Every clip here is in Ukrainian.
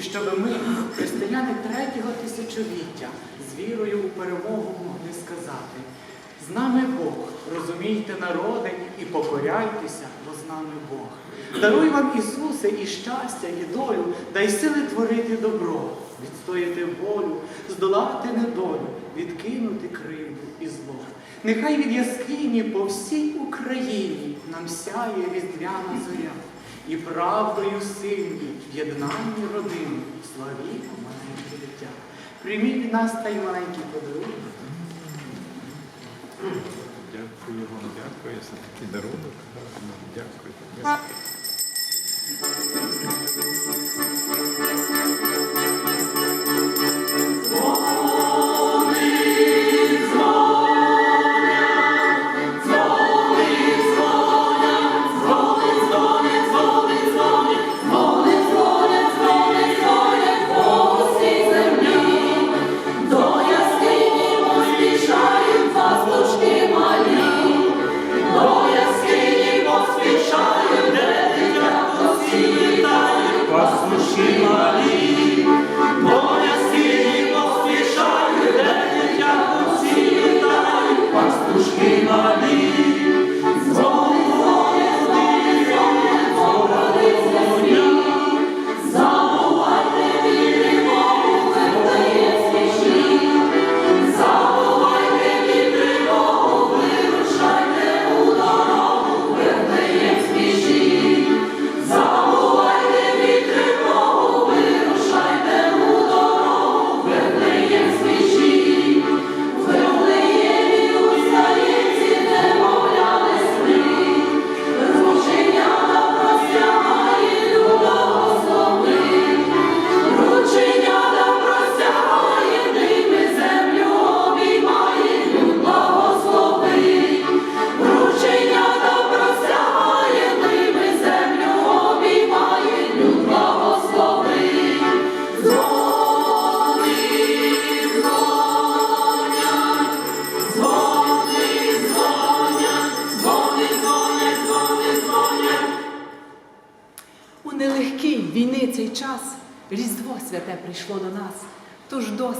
І щоб ми, християни третього тисячоліття, з вірою у перемогу могли сказати: з нами Бог, розумійте народи і покоряйтеся, бо з нами Бог. Даруй вам, Ісусе, і щастя, і долю, дай сили творити добро, відстояти волю, здолати недолю, відкинути кривду і зло. Нехай від яскині по всій Україні нам сяє різдвяна зоря, і правдою сильні в єднанні родини славімо маленьке дитя. Прийміть від нас та й маленький подарунок. Дякую вам, дякую за такий дарунок. Дякую.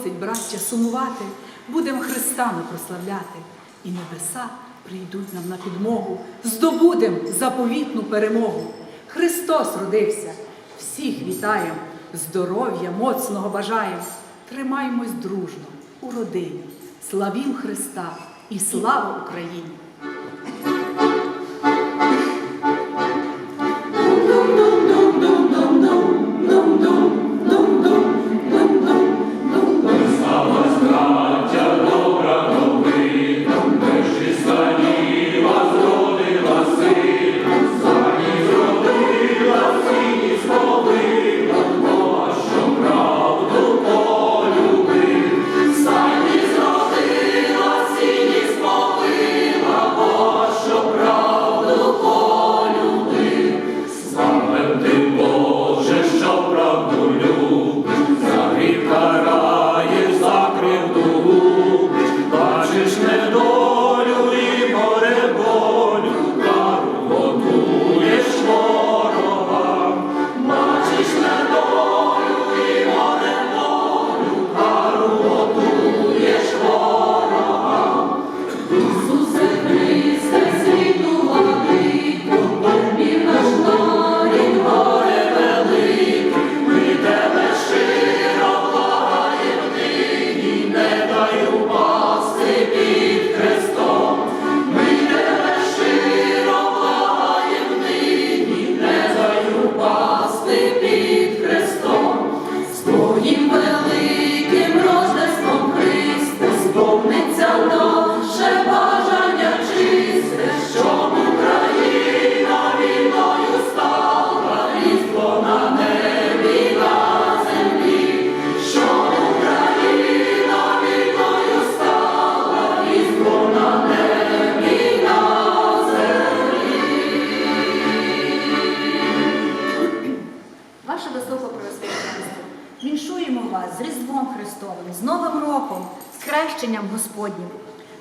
Досить, браття, сумувати, будем Христами прославляти, і небеса прийдуть нам на підмогу, здобудем заповітну перемогу. Христос родився, всіх вітаєм, здоров'я моцного бажаєм. Тримаймось дружно у родині, славім Христа і слава Україні!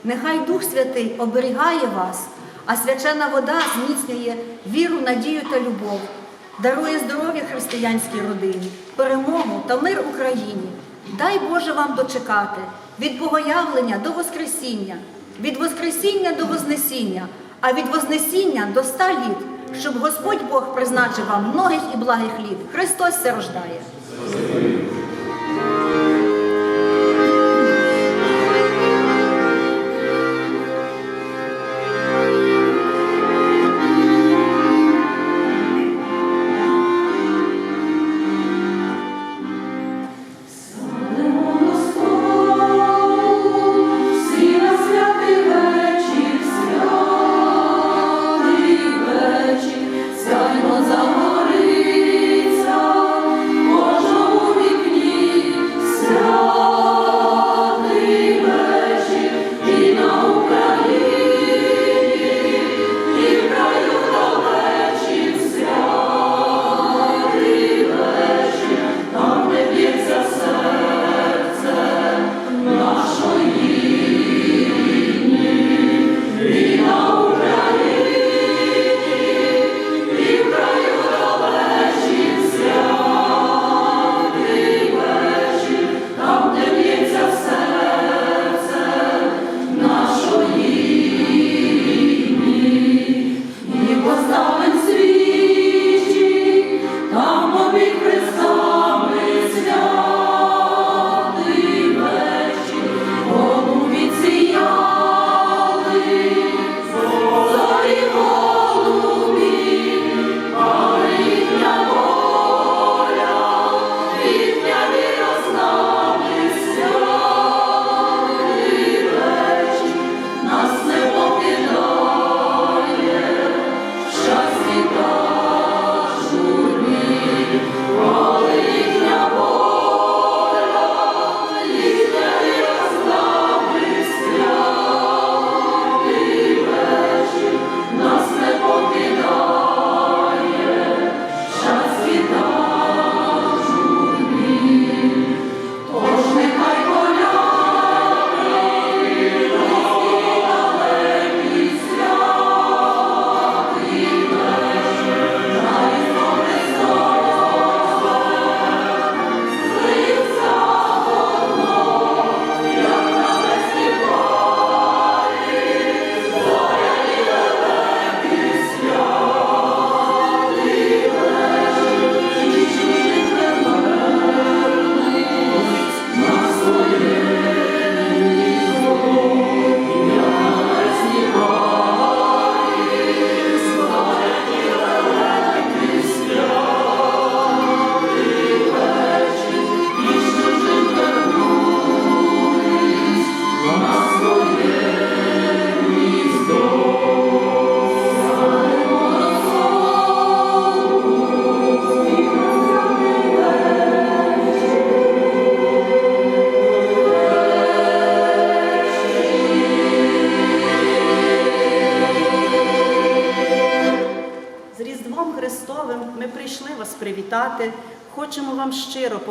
Нехай Дух Святий оберігає вас, а свячена вода зміцнює віру, надію та любов, дарує здоров'я християнській родині, перемогу та мир Україні. Дай Боже вам дочекати від богоявлення до Воскресіння, від Воскресіння до Вознесіння, а від Вознесіння до ста літ, щоб Господь Бог призначив вам многих і благих літ. Христос се рождає.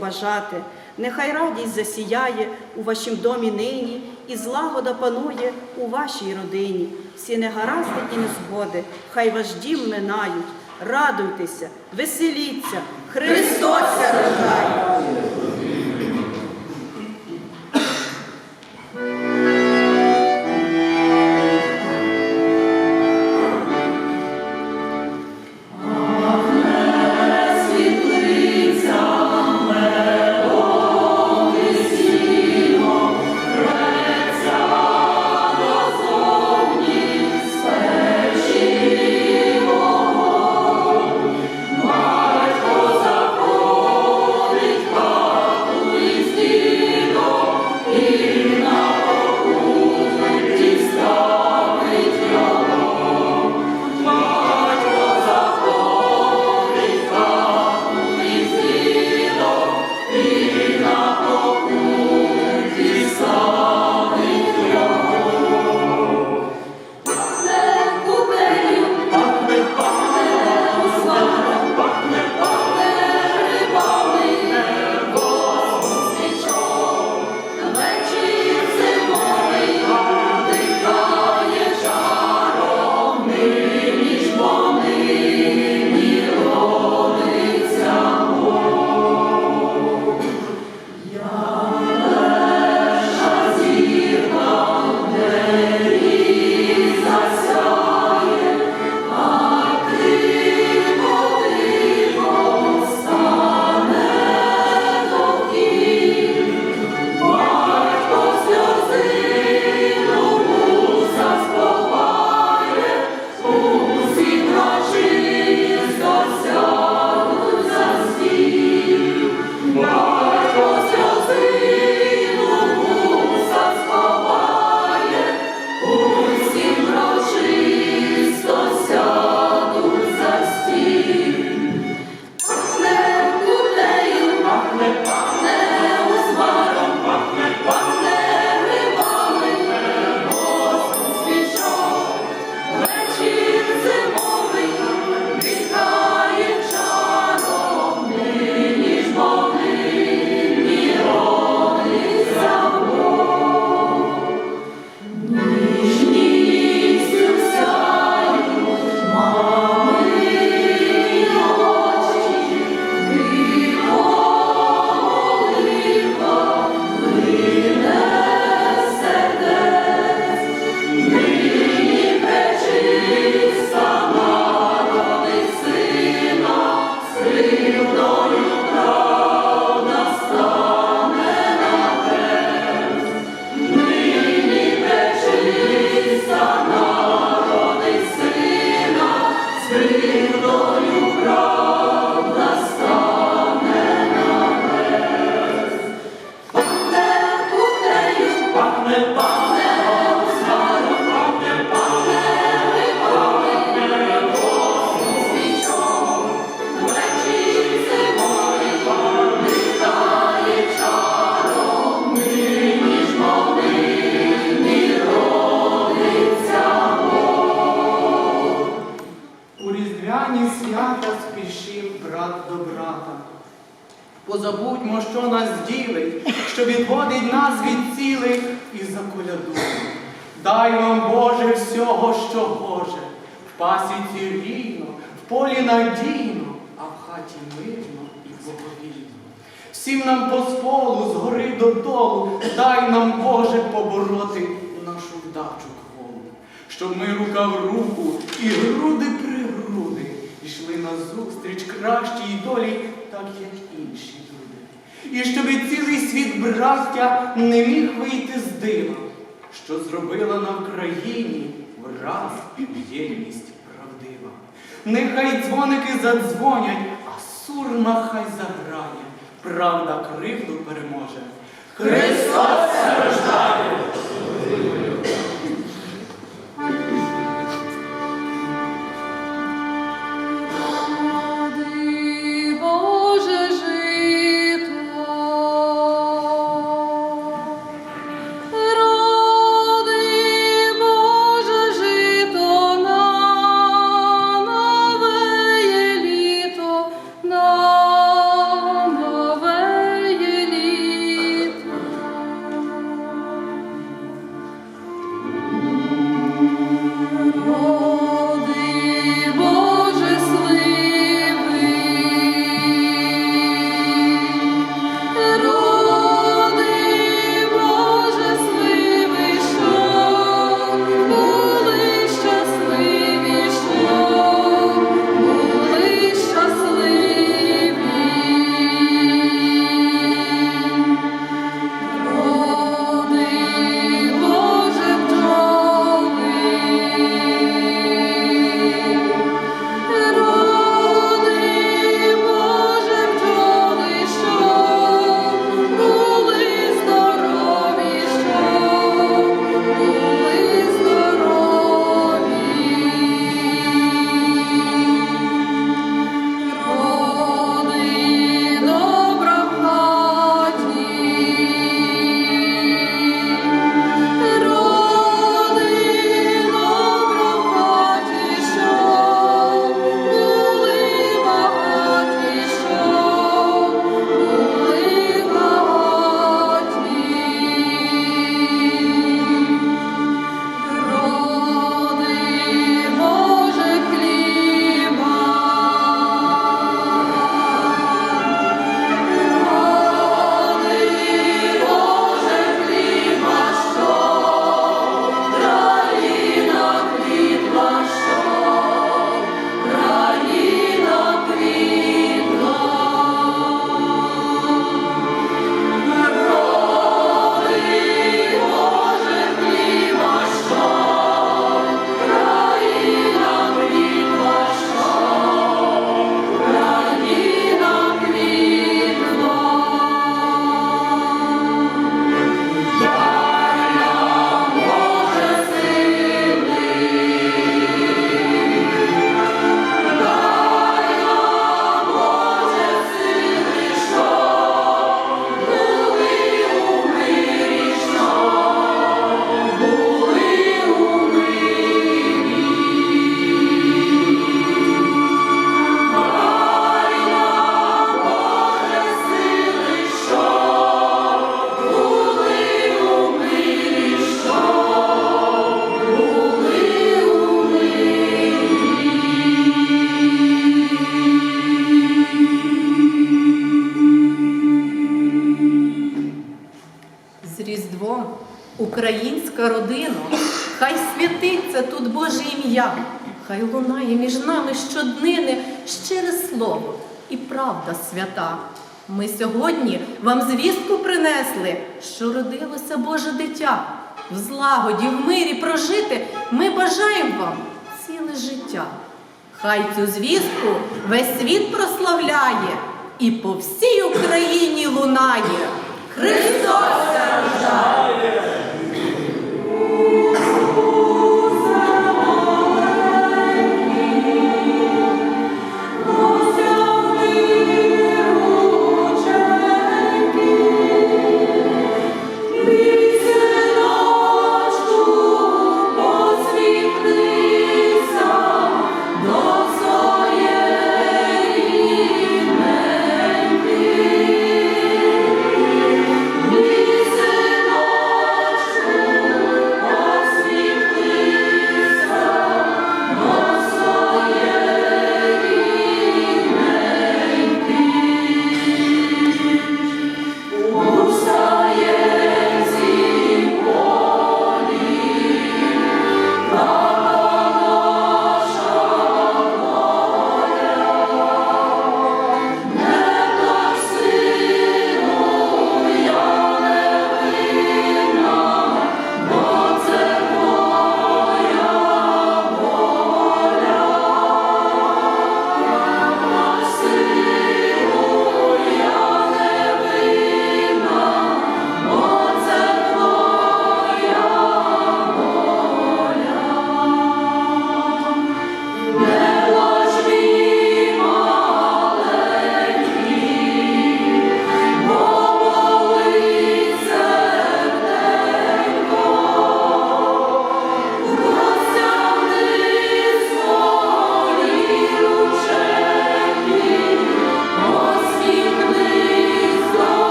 Побажати. Нехай радість засіяє у вашім домі нині, і злагода панує у вашій родині. Всі негаразди і незгоди, хай ваш дім минають. Радуйтеся, веселіться, Христос рождає! До брата. Позабудьмо, що нас ділить, що відводить нас від цілих і заколядуємо. Дай вам, Боже, всього, що Боже, в пасіці рівно, в полі надійно, а в хаті мирно і благовійно. Всім нам по сполу, згори додолу, дай нам, Боже, побороти нашу вдачу кволу, щоб ми рука в руку і груди при груди йшли назустріч кращій долі, так як інші люди. І щоб цілий світ браття не міг вийти з дива, що зробила на Вкраїні враз єдність правдива. Нехай дзвоники задзвонять, а сурма хай заграє, правда кривду переможе. Христос! Роди, Боже ім'я, хай лунає між нами щоднини щире слово і правда свята. Ми сьогодні вам звістку принесли, що родилося Боже дитя. В злагоді, в мирі прожити ми бажаємо вам ціле життя. Хай цю звістку весь світ прославляє і по всій Україні лунає. Христос! Посвітлися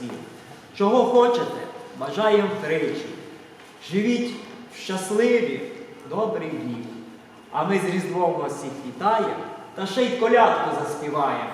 побажати. Чого хочете, бажаєм тричі. Живіть в щасливі, добрі дні. А ми з Різдвом вас всіх вітаємо та ще й колядку заспіваємо.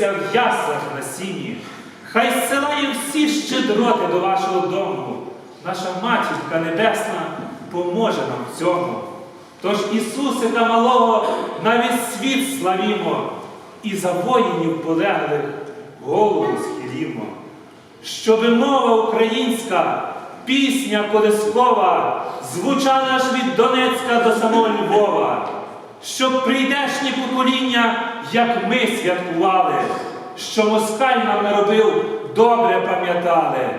Народився в яслах на сіні. Хай зсилає всі щедроти до вашого дому. Наша матінка Небесна поможе нам в цьому. Тож Ісусика малого на весь світ славімо, і за воїнів полеглих голову схилімо. Щоби мова українська, пісня колискова звучала аж від Донецька до самого Львова, щоб прийдешні покоління, як ми святкували, що москаль нам робив, добре пам'ятали,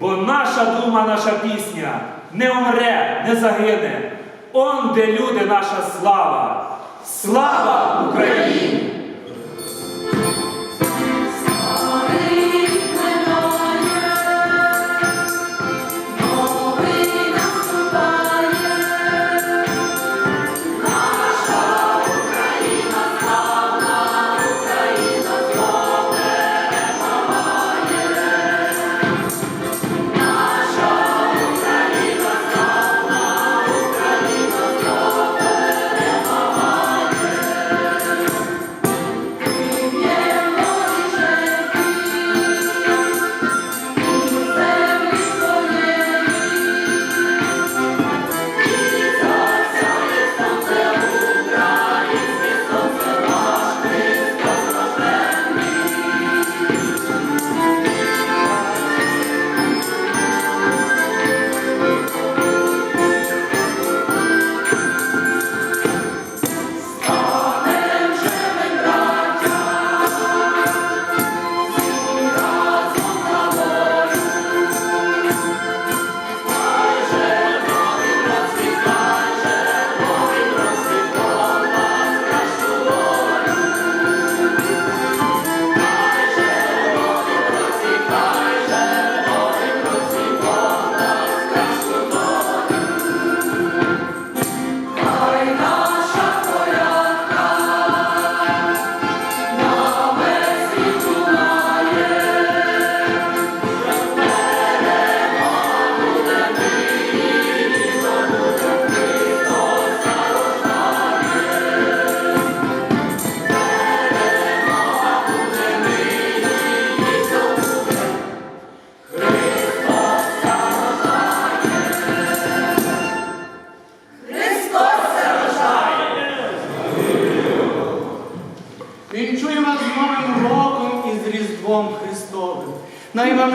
бо наша дума, наша пісня не умре, не загине. Он де люди, наша слава. Слава Україні!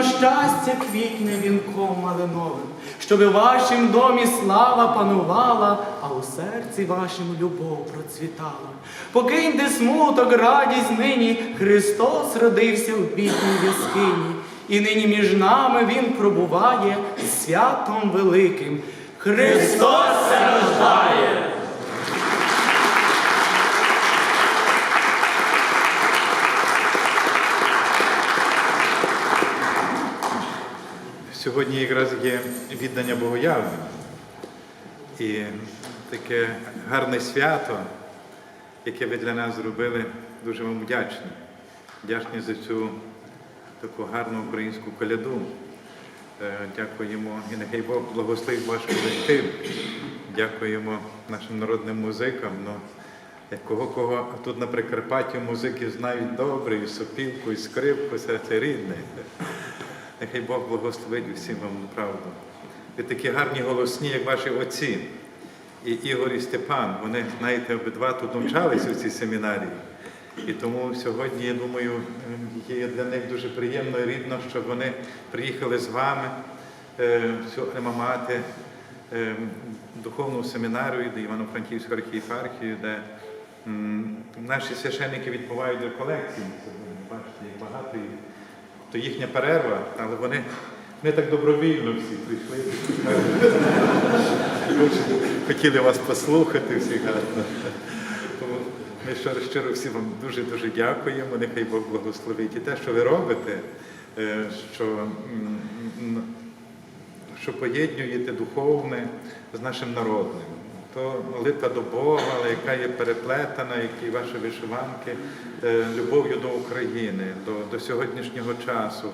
Щастя квітне вінком малиновим, щоб у вашім домі слава панувала, а у серці вашому любов процвітала. Покиньте смуток, радість нині, Христос родився в бідній яскині, і нині між нами Він пробуває святом великим. Христос рождає! Сьогодні якраз є віддання Богоявлення. І таке гарне свято, яке ви для нас зробили, дуже вам вдячні. Вдячні за цю таку гарну українську коляду. Е, Дякуємо і нехай Бог благословить ваш колектив. Дякуємо нашим народним музикам. Ну, кого кого тут на Прикарпатті музики знають добре, і сопілку, і скрипку, це, це рідне. Нехай Бог благословить усім вам правду. Ви такі гарні голосні, як ваші отці. І Ігор і Степан, вони, знаєте, обидва тут навчалися у цій семінарії. І тому сьогодні, я думаю, є для них дуже приємно і рідно, що вони приїхали з вами е, в Альма-Мати, е, духовну семінарію до Івано-Франківської архієпархії, де наші священники відбувають реколекції. Сьогодні, Бачите, як багато їх то їхня перерва, але вони не так добровільно всі прийшли. Хотіли вас послухати всі гарно. Ми щиро, щиро всі вам дуже-дуже дякуємо. Нехай Бог благословить. І те, що ви робите, е, що, що поєднуєте духовне з нашим народним. То молитва до Бога, але яка є переплетена, які ваші вишиванки, е, любов'ю до України, до, до сьогоднішнього часу,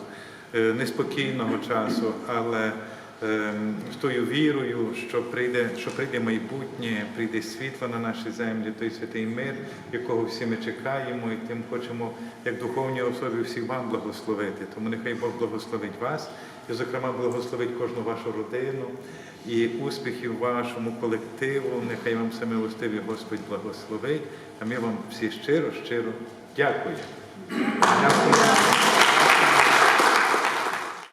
е, неспокійного часу, але з тою вірою, що прийде, що прийде майбутнє, прийде світло на наші землі, той святий мир, якого всі ми чекаємо, і тим хочемо, як духовні особи, всіх вам благословити. Тому нехай Бог благословить вас і, зокрема, благословить кожну вашу родину і успіхів вашому колективу. Нехай вам все милостиві Господь благословить. А ми вам всі щиро, щиро дякуємо. Дякую.